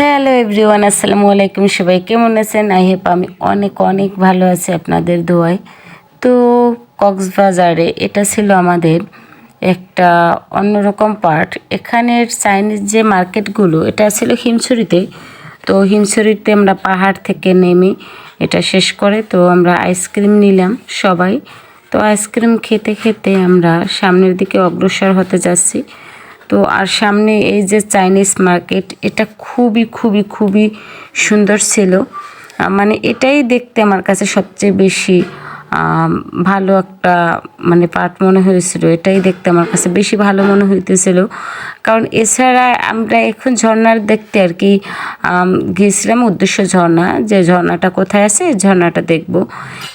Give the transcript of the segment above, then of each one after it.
Hello everyone, আসসালামু আলাইকুম সবাই। কেমন আছেন? আই হেপ আমি অনেক অনেক ভালো আছি আপনাদের দোয়ায়। তো কক্সবাজারে এটা ছিল আমাদের একটা অন্যরকম পার্ট এখানের চাইনিজ যে মার্কেটগুলো এটা ছিল হিমছড়িতে। তো হিমছড়িতে আমরা পাহাড় থেকে নেমে এটা শেষ করে, তো আমরা আইসক্রিম নিলাম সবাই। তো আইসক্রিম খেতে খেতে আমরা সামনের দিকে অগ্রসর হতে যাচ্ছি। তো আর সামনে এই যে চাইনিজ মার্কেট, এটা খুবই খুবই খুবই সুন্দর ছিল। মানে এটাই দেখতে আমার কাছে সবচেয়ে বেশি ভালো একটা মানে পার্ট মনে হয়েছিল। এটাই দেখতে আমার কাছে বেশি ভালো মনে হইতেছিল। কারণ এছাড়া আমরা এখন ঝর্ণার দেখতে আর কি গিয়েছিলাম উদ্দেশ্য ঝর্ণা, যে ঝর্ণাটা কোথায় আছে ঝর্ণাটা দেখব।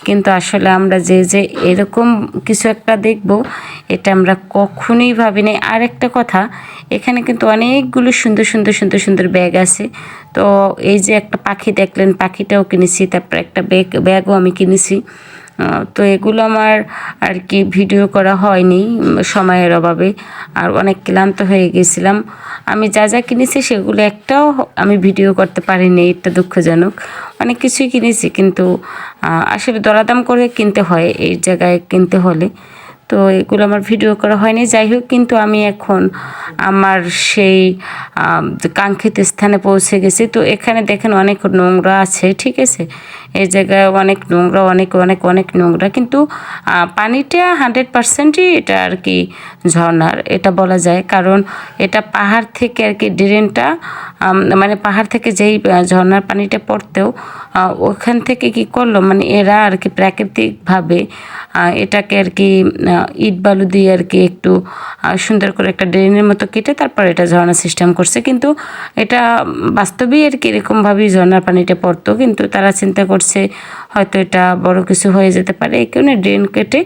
কিন্তু আসলে আমরা যে যে এরকম কিছু একটা দেখব, এটা আমরা কখনোই ভাবিনি আর একটা কথা, এখানে কিন্তু অনেকগুলো সুন্দর সুন্দর সুন্দর সুন্দর ব্যাগ আছে। তো এই যে একটা পাখি দেখলেন, পাখিটাও কিনেছি, তারপর একটা ব্যাগ, ব্যাগও আমি কিনেছি। তো এগুলো আমার আর কি ভিডিও করা হয়নি সময়ের অভাবে। আর অনেক ক্লান্ত হয়ে গেছিলাম। আমি যা যা কিনেছি সেগুলো একটাও আমি ভিডিও করতে পারিনি, এটা দুঃখজনক। অনেক কিছুই কিনেছি, কিন্তু আসলে দরাদাম করে কিনতে হয়, এই জায়গায় কিনতে হলে। তো এগুলো আমার ভিডিও করা হয়নি। যাই হোক, কিন্তু আমি এখন আমার সেই কাঙ্ক্ষিত স্থানে পৌঁছে গেছি। তো এখানে দেখেন অনেক নোংরা আছে, ঠিক আছে? এই জায়গায় অনেক নোংরা, অনেক অনেক অনেক নোংরা। কিন্তু পানিটা হান্ড্রেড পার্সেন্টই এটা আর কি ঝর্নার এটা বলা যায়। কারণ এটা পাহাড় থেকে আর কি ড্রেনটা মানে পাহাড় থেকে যেই ঝর্নার পানিটা পড়তেও ওখান থেকে কি করল? মানে এরা আর কি প্রাকৃতিকভাবে এটাকে আর কি ইট বালু দিয়ে আর কি একটু সুন্দর করে একটা ড্রেনের মতো কেটে তারপর এটা ঝর্ণা সিস্টেম করছে। কিন্তু এটা বাস্তবেই আর কি এরকমভাবেই ঝর্ণার পানিটা পড়তো। কিন্তু তারা চিন্তা করছে, হয়তো এটা বড় কিছু হয়ে যেতে পারে। এই কারণে ড্রেন কেটে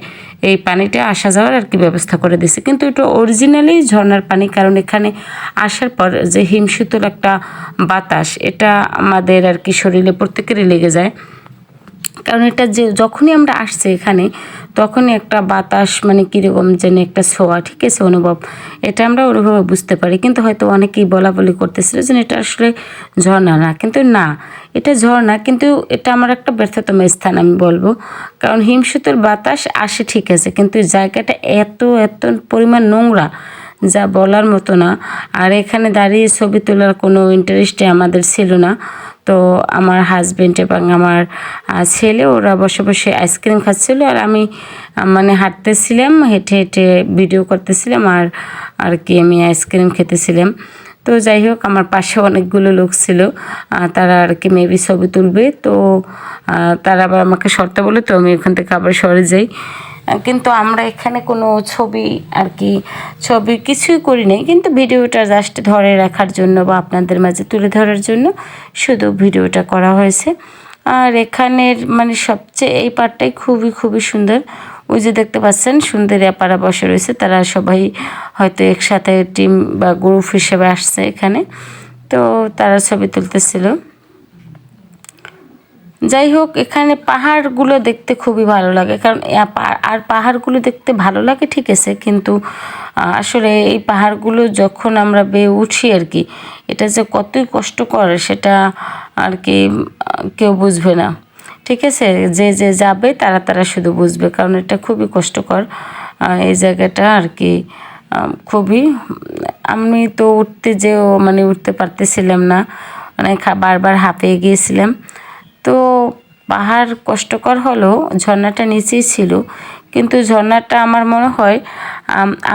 এই পানিটা আসা যাওয়ার আর কি ব্যবস্থা করে দিছে। কিন্তু এটা অরিজিনালি ঝর্নার পানি, কারণ এখানে আসার পর যে হিমশীতল একটা বাতাস, এটা আমাদের আর কি শরীরে প্রত্যেকেরই লেগে যায়। কারণ এটা যে, যখনই আমরা আসছি এখানে, তখনই একটা বাতাস মানে কীরকম যেন একটা ছোঁয়া, ঠিক আছে, অনুভব। এটা আমরা অনুভবে বুঝতে পারি। কিন্তু হয়তো অনেকেই বলা বলি করতেছিল যে, এটা আসলে ঝর্ণা না। কিন্তু না, এটা ঝর্ণা, কিন্তু এটা আমার একটা ব্যর্থতম স্থান, আমি বলব। কারণ হিমশীতল বাতাস আসে, ঠিক আছে, কিন্তু জায়গাটা এত এত পরিমাণ নোংরা, যা বলার মতো না। আর এখানে দাঁড়িয়ে ছবি তোলার কোনো ইন্টারেস্টে আমাদের ছিল না। তো আমার হাজবেন্ড এবং আমার ছেলে, ওরা বসে বসে আইসক্রিম খাচ্ছিল আর আমি মানে হাঁটতেছিলাম, হেঁটে হেঁটে ভিডিও করতেছিলাম আর আর কি আমি আইসক্রিম খেতেছিলাম। তো যাই হোক, আমার পাশে অনেকগুলো লোক ছিল তারা আর কি মেবি ছবি তুলবে। তো তারা আবার আমাকে সরতে বলে, তো আমি ওখান থেকে আবার সরে যাই। কিন্তু আমরা এখানে কোনো ছবি আর কি, ছবি কিছুই করি নাই। কিন্তু ভিডিওটা জাস্ট ধরে রাখার জন্য বা আপনাদের মাঝে তুলে ধরার জন্য শুধু ভিডিওটা করা হয়েছে। আর এখানের মানে সবচেয়ে এই পার্টটাই খুবই খুবই সুন্দর। ওই যে দেখতে পাচ্ছেন, সুন্দরী আপারা বসে রয়েছে। তারা সবাই হয়তো একসাথে টিম বা গ্রুপ হিসেবে আসছে এখানে। তো তারা ছবি তুলতেছিল। যাই হোক, এখানে পাহাড়গুলো দেখতে খুবই ভালো লাগে। কারণ আর পাহাড়গুলো দেখতে ভালো লাগে, ঠিক আছে। কিন্তু আসলে এই পাহাড়গুলো যখন আমরা বেয়ে উঠি আর কি, এটা যে কতই কষ্টকর, সেটা আর কি কেউ বুঝবে না। ঠিক আছে? যে যে যাবে তারা তারা শুধু বুঝবে। কারণ এটা খুবই কষ্টকর এই জায়গাটা আর কি। খুবই, আমি তো উঠতে যেও মানে উঠতে পারতেছিলাম না। মানে বারবার হাঁপিয়ে গিয়েছিলাম। তো পাহাড় কষ্টকর হলেও ঝর্ণাটা নিচেই ছিল। কিন্তু ঝর্ণাটা আমার মনে হয়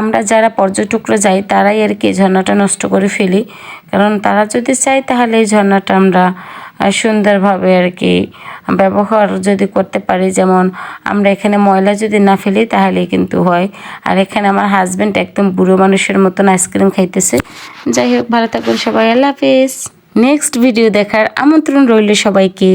আমরা যারা পর্যটকরা যাই, তারাই আর কি ঝর্ণাটা নষ্ট করে ফেলি। কারণ তারা যদি চায়, তাহলে এই ঝর্ণাটা আমরা সুন্দরভাবে আর কি ব্যবহার যদি করতে পারি। যেমন আমরা এখানে ময়লা যদি না ফেলি তাহলে কিন্তু হয়। আর এখানে আমার হাজব্যান্ড একদম বুড়ো মানুষের মতন আইসক্রিম খাইতেছে। যাই হোক, ভালো থাকুন সবাই। আল্লাহ হাফিজ। নেক্সট ভিডিও দেখার আমন্ত্রণ রইল সবাইকে।